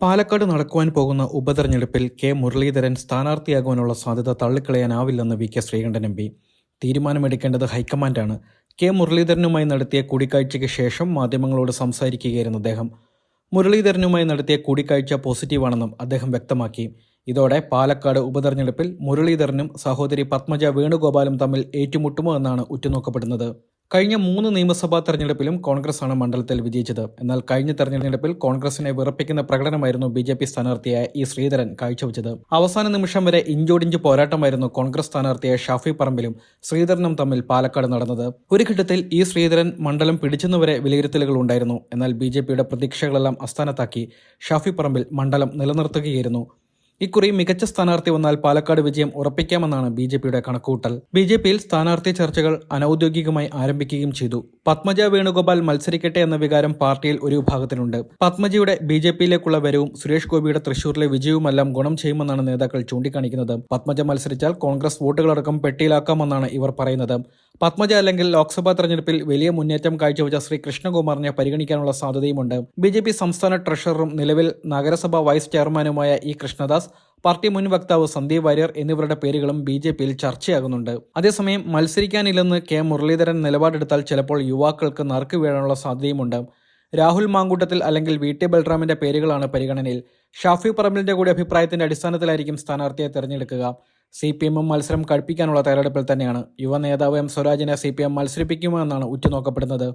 പാലക്കാട് നടക്കുവാൻ പോകുന്ന ഉപതെരഞ്ഞെടുപ്പിൽ കെ മുരളീധരൻ സ്ഥാനാർത്ഥിയാകുവാനുള്ള സാധ്യത തള്ളിക്കളയാനാവില്ലെന്ന് V K Sreekandan M P. തീരുമാനമെടുക്കേണ്ടത് ഹൈക്കമാൻഡാണ്. കെ മുരളീധരനുമായി നടത്തിയ കൂടിക്കാഴ്ചയ്ക്ക് ശേഷം മാധ്യമങ്ങളോട് സംസാരിക്കുകയായിരുന്നു അദ്ദേഹം. മുരളീധരനുമായി നടത്തിയ കൂടിക്കാഴ്ച പോസിറ്റീവാണെന്നും അദ്ദേഹം വ്യക്തമാക്കി. ഇതോടെ പാലക്കാട് ഉപതെരഞ്ഞെടുപ്പിൽ മുരളീധരനും സഹോദരി പത്മജ വേണുഗോപാലും തമ്മിൽ ഏറ്റുമുട്ടുമോ എന്നാണ് ഉറ്റുനോക്കപ്പെടുന്നത്. കഴിഞ്ഞ മൂന്ന് നിയമസഭാ തെരഞ്ഞെടുപ്പിലും കോൺഗ്രസാണ് മണ്ഡലത്തിൽ വിജയിച്ചത്. എന്നാൽ കഴിഞ്ഞ തെരഞ്ഞെടുപ്പിൽ കോൺഗ്രസിനെ വിറപ്പിക്കുന്ന പ്രകടനമായിരുന്നു ബി ജെ പി സ്ഥാനാർത്ഥിയായ ഇ ശ്രീധരൻ കാഴ്ചവെച്ചത്. അവസാന നിമിഷം വരെ ഇഞ്ചോടിഞ്ച് പോരാട്ടമായിരുന്നു കോൺഗ്രസ് സ്ഥാനാർത്ഥിയായ ഷാഫി പറമ്പിലും ശ്രീധരനും തമ്മിൽ പാലക്കാട് നടന്നത്. ഒരു ഘട്ടത്തിൽ ഇ ശ്രീധരൻ മണ്ഡലം പിടിച്ചെന്നുവരെ വിലയിരുത്തലുകൾ ഉണ്ടായിരുന്നു. എന്നാൽ ബി ജെ പിയുടെ പ്രതീക്ഷകളെല്ലാം അസ്ഥാനത്താക്കി ഷാഫി പറമ്പിൽ മണ്ഡലം നിലനിർത്തുകയായിരുന്നു. ഇക്കുറി മികച്ച സ്ഥാനാർത്ഥി വന്നാൽ പാലക്കാട് വിജയം ഉറപ്പിക്കാമെന്നാണ് ബി ജെ പിയുടെ കണക്കുകൂട്ടൽ. ബി ജെ പിയിൽ സ്ഥാനാർത്ഥി ചർച്ചകൾ അനൌദ്യോഗികമായി ആരംഭിക്കുകയും ചെയ്തു. പത്മജ വേണുഗോപാൽ മത്സരിക്കട്ടെ എന്ന വികാരം പാർട്ടിയിൽ ഒരു വിഭാഗത്തിനുണ്ട്. പത്മജയുടെ ബി ജെ പിയിലേക്കുള്ള വരവും സുരേഷ് ഗോപിയുടെ തൃശൂരിലെ വിജയവുമെല്ലാം ഗുണം ചെയ്യുമെന്നാണ് നേതാക്കൾ ചൂണ്ടിക്കാണിക്കുന്നത്. പത്മജ മത്സരിച്ചാൽ കോൺഗ്രസ് വോട്ടുകളടക്കം പെട്ടിയിലാക്കാമെന്നാണ് ഇവർ പറയുന്നത്. പത്മജ അല്ലെങ്കിൽ ലോക്സഭാ തെരഞ്ഞെടുപ്പിൽ വലിയ മുന്നേറ്റം കാഴ്ചവെച്ച ശ്രീ കൃഷ്ണകുമാറിനെ പരിഗണിക്കാനുള്ള സാധ്യതയുമുണ്ട്. ബി ജെ പി സംസ്ഥാന ട്രഷററും നിലവിൽ നഗരസഭാ വൈസ് ചെയർമാനുമായ ഇ കൃഷ്ണദാസ് പാർട്ടി മുൻ വക്താവ് സന്ദീപ് വാര്യർ എന്നിവരുടെ പേരുകളും ബി ജെ പിയിൽ ചർച്ചയാകുന്നുണ്ട്. അതേസമയം മത്സരിക്കാനില്ലെന്ന് കെ മുരളീധരൻ നിലപാടെടുത്താൽ ചിലപ്പോൾ യുവാക്കൾക്ക് നറുക്ക് വീഴാനുള്ള സാധ്യതയുമുണ്ട്. രാഹുൽ മാങ്കൂട്ടത്തിൽ അല്ലെങ്കിൽ വി ടി ബൽറാമിന്റെ പേരുകളാണ് പരിഗണനയിൽ. ഷാഫി പറമ്പിലിന്റെ കൂടി അഭിപ്രായത്തിന്റെ അടിസ്ഥാനത്തിലായിരിക്കും സ്ഥാനാർത്ഥിയെ തെരഞ്ഞെടുക്കുക. സി പി എമ്മും മത്സരം കഴിപ്പിക്കാനുള്ള തയ്യാറെടുപ്പിൽ തന്നെയാണ്. യുവ നേതാവ് എം സ്വരാജിനെ സി പി എം മത്സരിപ്പിക്കുമോ എന്നാണ് ഉറ്റുനോക്കപ്പെടുന്നത്.